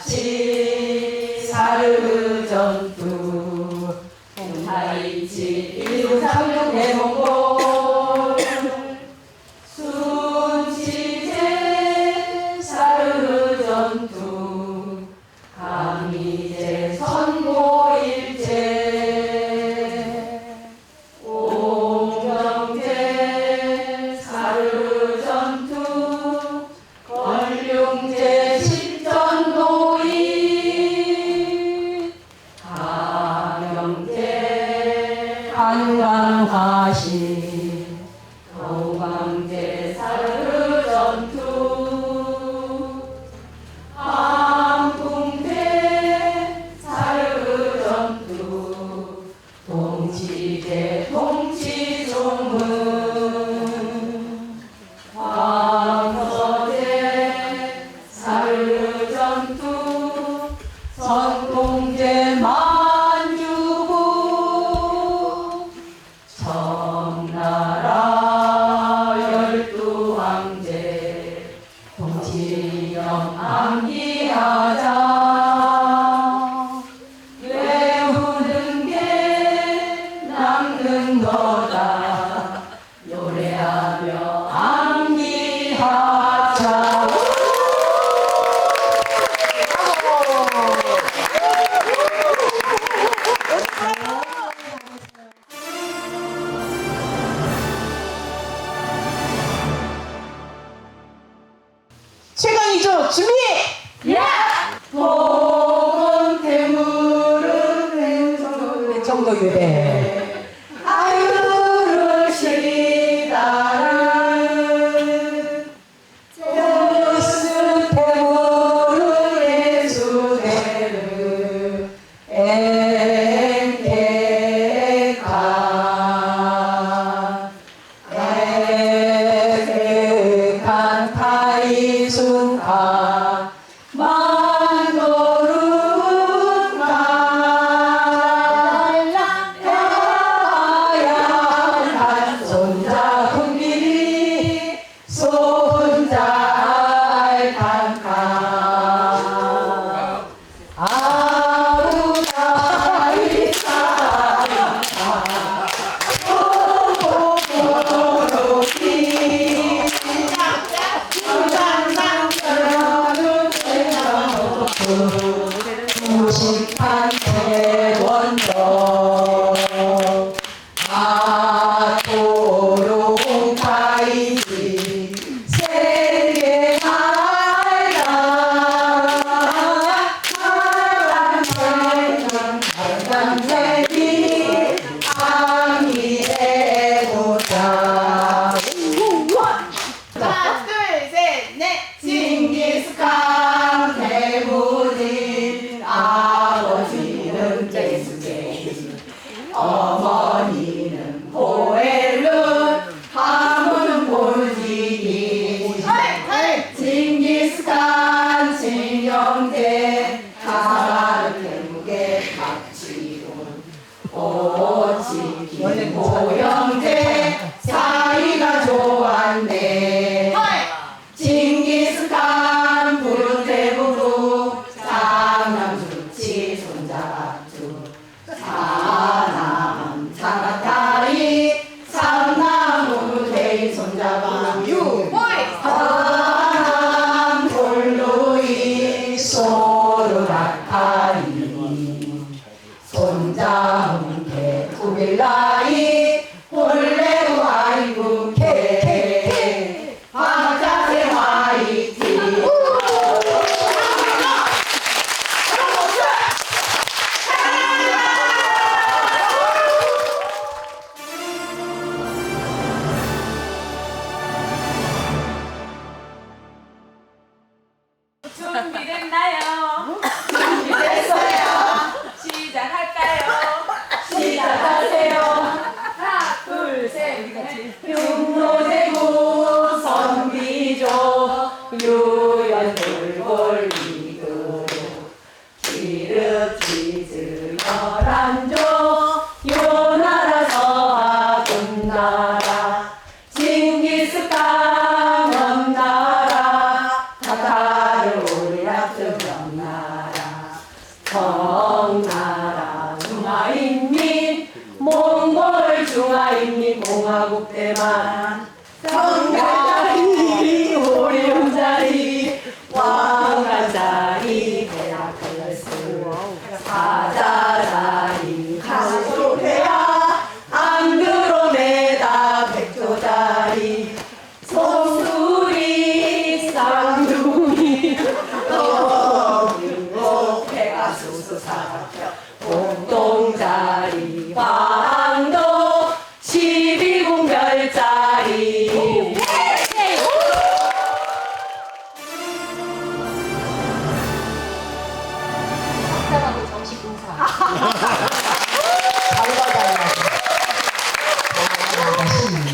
누르하치 사르 전 타이순 때만. 성령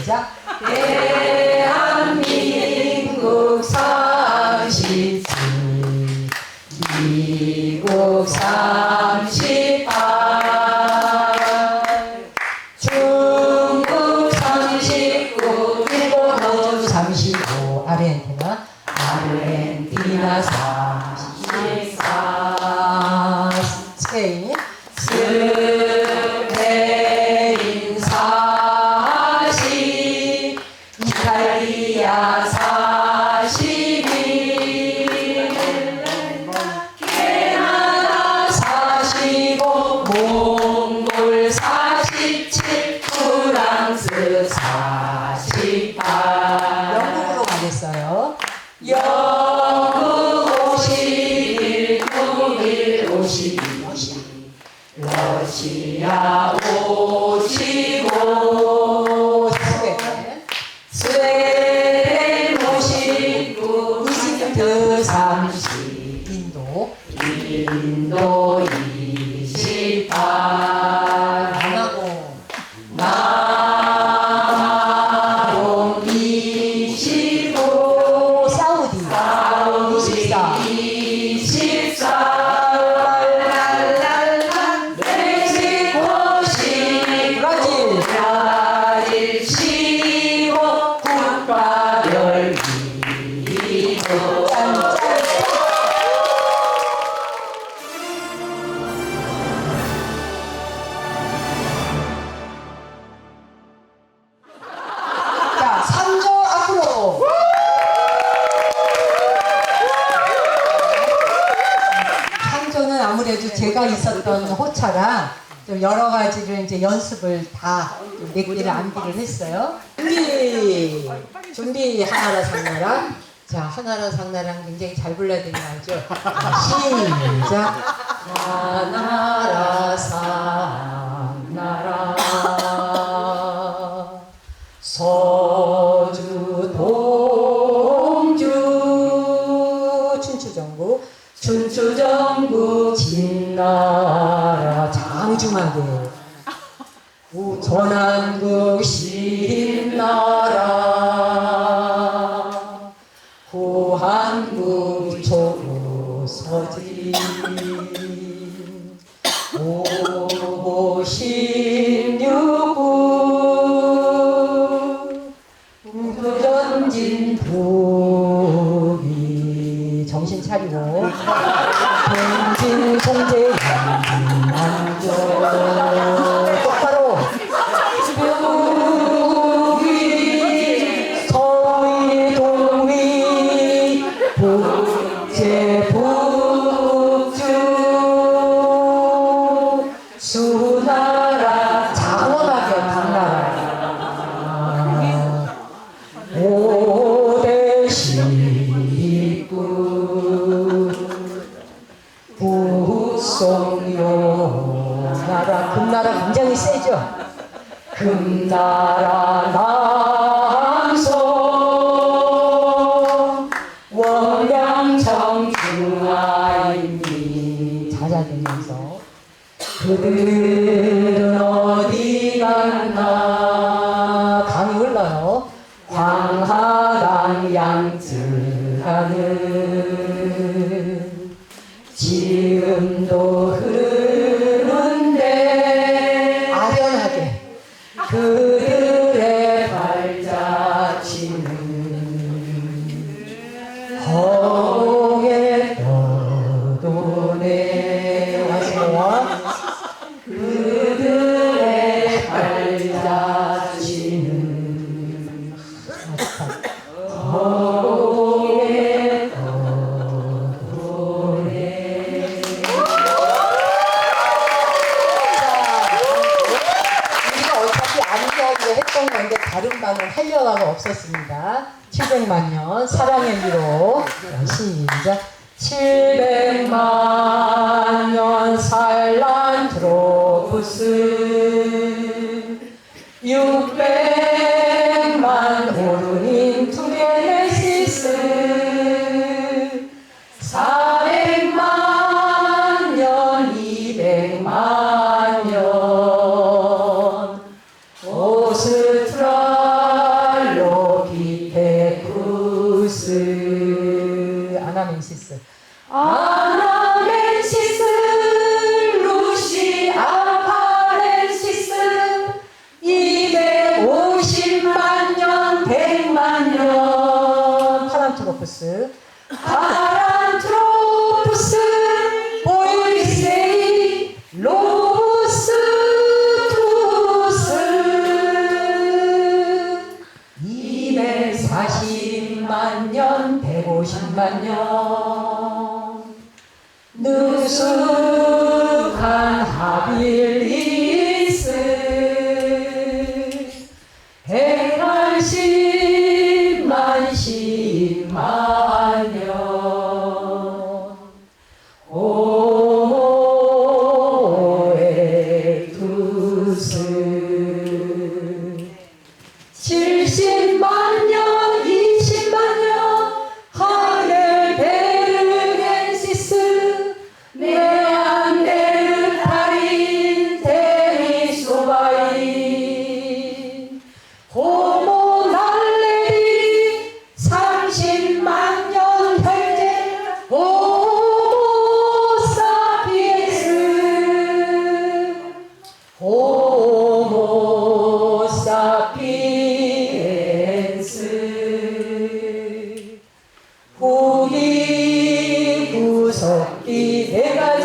시작. 예. 연습을 다 몇 개를 암기를 했어요. 준비, 준비 하나라 상나라. 자, 하나라 상나랑 굉장히 잘 불러야 되는 거 알죠? 시작. 하나라 상나라 서주 동주 춘추정부 춘추정부 진나라 장중하게 고난국 시 하면서. 그들은 어디 갔나? 강이 흘러요. 광하강 양쯔하는 지금도 흐르 다른 반을 할 여가가 없었습니다. 700만 년 사랑의 미로 시작 700만 년 살란트로프스 6 모습. 이 네 내가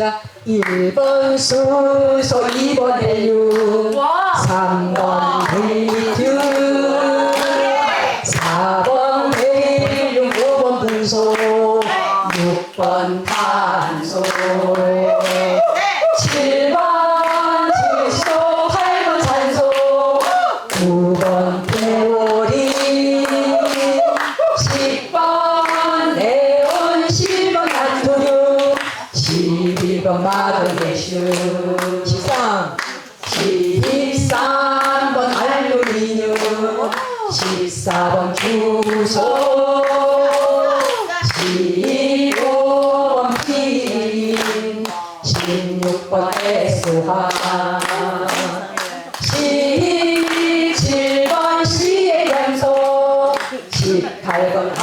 자 1번 수소 2번 헬륨 백수화 시 7번 시의 연속 18번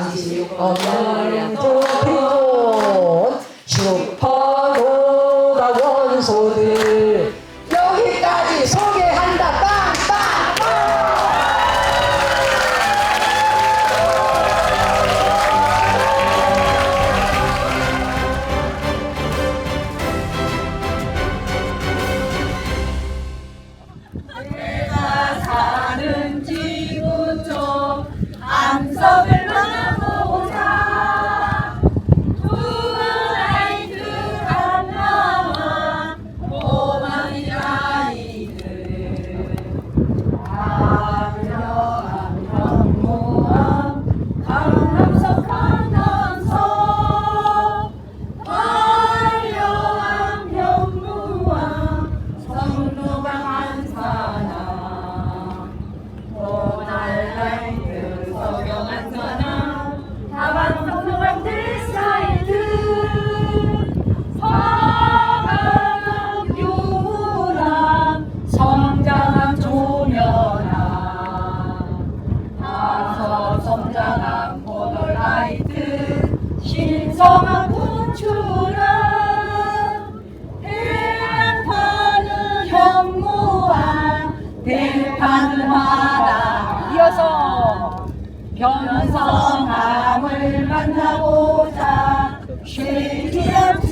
반지시고. 어, 어, 겸손함을 만나보자. 쉴기한